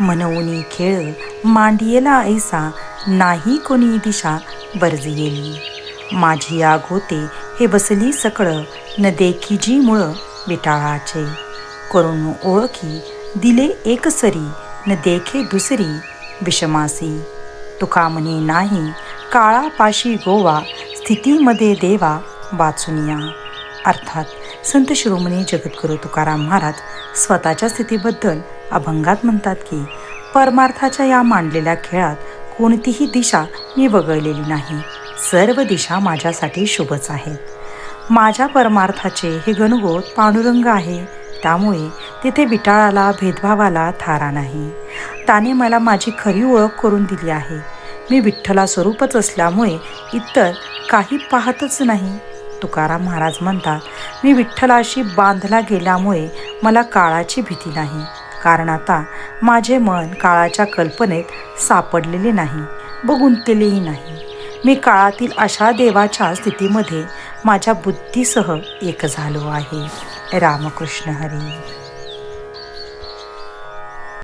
मनवणी खेळ मांडियेला ऐसा नाही कोणी दिशा बरजियेली माझी आग होते हे बसली सकळ न देखी जी मुळ विटाळाचे करून ओळखी दिले एक सरी न देखे दुसरी विषमासी तुका म्हणे नाही काळापाशी गोवा स्थितीमध्ये देवा वाचूनिया अर्थात संत शिरोमणी जगद्गुरू तुकाराम महाराज स्वतःच्या स्थितीबद्दल अभंगात म्हणतात की परमार्थाच्या या मांडलेल्या खेळात कोणतीही दिशा मी वगळलेली नाही. सर्व दिशा माझ्यासाठी शुभच आहेत. माझ्या परमार्थाचे हे गणगोत पांडुरंग आहे. त्यामुळे तिथे विटाळाला भेदभावाला थारा नाही. त्याने मला माझी खरी ओळख करून दिली आहे. मी विठ्ठला स्वरूपच असल्यामुळे इतर काही पाहतच नाही. तुकाराम महाराज म्हणतात मी विठ्ठलाशी बांधला गेल्यामुळे मला काळाची भीती नाही. कारण आता माझे मन काळाच्या कल्पनेत सापडलेले नाही व गुंतलेलेही नाही. मी काळातील अशा देवाच्या स्थितीमध्ये माझ्या बुद्धीसह एक झालो आहे. रामकृष्ण हरी.